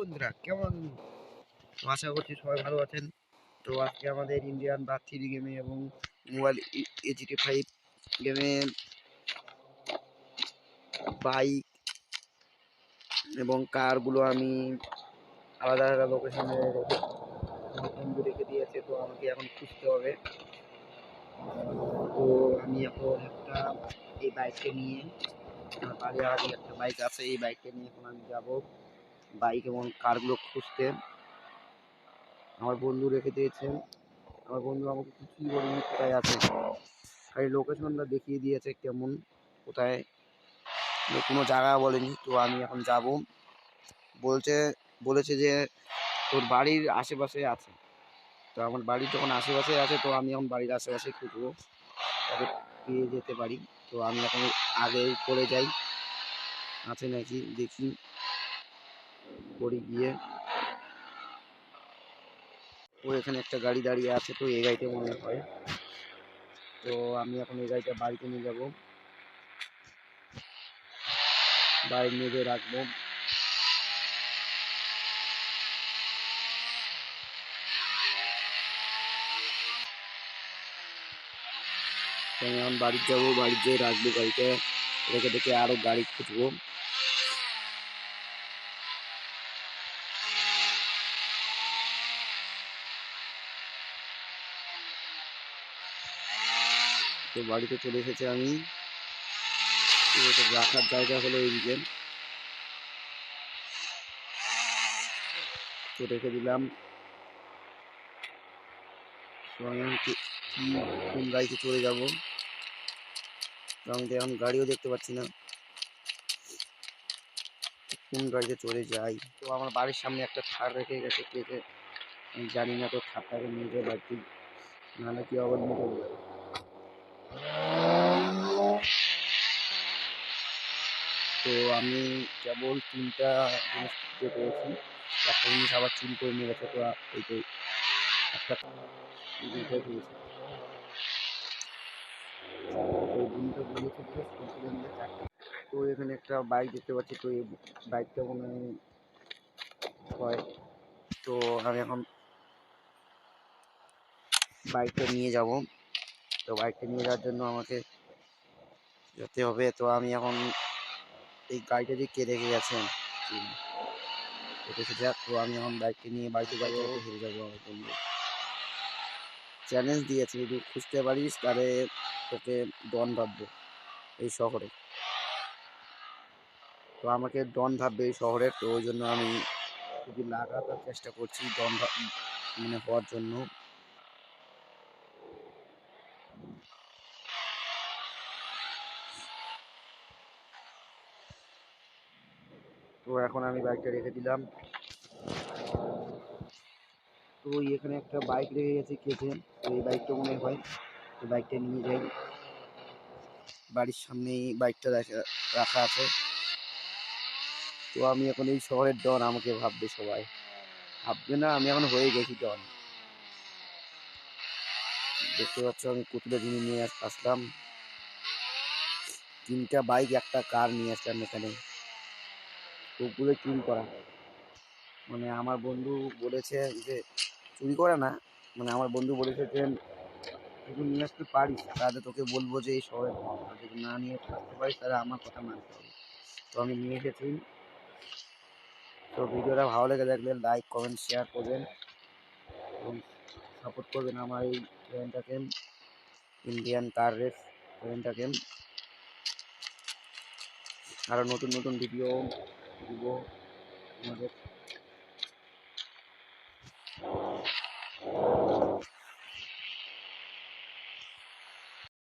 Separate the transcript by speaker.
Speaker 1: বন্ধুরা, কেমন? আশা করছি সবাই ভালো আছেন। তো আজকে আমাদের ইন্ডিয়ান বা থ্রি গেমে এবং মোবাইল এইচডি ফাইভ গেমে বাইক এবং কারগুলো আমি আলাদা আলাদা লোকেশনে বন্ধু রেখে দিয়েছে, তো আমাকে এখন খুঁজতে হবে। তো আমি এখন একটা এই বাইককে নিয়ে, আমার বাড়ির আগে একটা বাইক আছে, এই বাইকটা নিয়ে এখন আমি যাব। বাইক এবং কারগুলো খুঁজতে আমার বন্ধু রেখে দিয়েছে আমার বন্ধু আমাকে কিছুই বলেনি কোথায় আছে। খালি লোকেশনটা দেখিয়ে দিয়েছে কেমন, কোথায়। কোনো জায়গা বলেনি। তো আমি এখন যাব। বলছে, বলেছে যে তোর বাড়ির আশেপাশে আছে। তো আমার বাড়ির যখন আশেপাশে আছে, তো আমি এখন বাড়ির আশেপাশে খুঁজবো। তবে পেয়ে যেতে পারি। তো আমি এখন আগে করে যাই। আছে নাকি? দেখি। করে গিয়ে ও এখানে একটা গাড়ি দাঁড়িয়ে আছে তো, এই গাড়িতে মনে হয়। তো আমি এখন এই গাড়িটা বাড়িতে নিয়ে যাব। বাড়ি নিয়ে যেয়ে রাখব। আমি এখন বাড়ি যাব বাড়ি যেয়ে রাখব গাড়িটা। রেখে দেখে আরও গাড়ি খুঁজবো। তো বাড়িতে চলে এসেছে আমি। রাখার জায়গা হলো এইদিকে তো রেখে দিলাম। কোন গাড়িতে চলে যাব? তো আমি এখন গাড়িও দেখতে পাচ্ছি না। কোন গাড়িতে চলে যাই? তো আমার বাড়ির সামনে একটা থার রেখে গেছে। কে কে আমি জানি না তো থারটাকে নিয়ে যাই বাড়িতে নাহলে কি আবার নিয়ে তো আমি কেবল তিনটা জিনিস খুঁজে পেয়েছি একটা জিনিস আবার চুরি করে নিয়ে গেছে, তো এই তো একটা তো এখানে একটা বাইক দেখতে পাচ্ছি, তো এই বাইকটা মনে হয়। তো আমি এখন বাইকটা নিয়ে যাব। তো বাইকটা নিয়ে যাওয়ার জন্য আমাকে যেতে হবে। তো আমি এখন এই গাড়িটা যে কে রেখে গেছেন? যাক তো আমি এখন বাইকটা নিয়ে বাড়িতে যাব হেরে যাব আমার বন্ধু চ্যালেঞ্জ দিয়েছে, যদি খুঁজতে পারিস তাহলে তোকে ডন ভাববে এই শহরে। তো আমাকে ডন ভাববে এই শহরে, তো ওই জন্য আমি খুবই লাগাতার চেষ্টা করছি ডন মানে হওয়ার জন্য। তো এখন আমি বাইকটা রেখে দিলাম। তো এখানে একটা বাইক রেখে গেছে কেটে। তো এই বাইকটা মনে হয়, এই বাইকটা নিয়ে যাই। বাড়ির সামনেই বাইকটা রাখা আছে। তো আমি এখন এই শহরের ডন, আমাকে ভাববে সবাই। ভাববে না, আমি এখন হয়ে গেছি ডন। দেখতে পাচ্ছ, আমি কুতুলে জিনিস নিয়ে আস- আসলাম। তিনটা বাইক একটা কার নিয়ে আসলাম এখানে। সবগুলো চুরি করা মানে আমার বন্ধু বলেছে যে, চুরি করে না মানে আমার বন্ধু বলেছে যে, তুই নিয়ে আসতে পারিস, তাহলে তোকে বলব যে এই শহরে যদি না নিয়ে আসতে পারিস, তাহলে আমার কথা মানতে হবে। তো আমি নিয়ে এসেছি। তো ভিডিওটা ভালো লেগে থাকলে লাইক কমেন্ট শেয়ার করবেন। এবং সাপোর্ট করবেন আমার এই চ্যানেলটাকে ইন্ডিয়ান কার রেস চ্যানেলটাকে আরও নতুন নতুন ভিডিও যুব আমাদের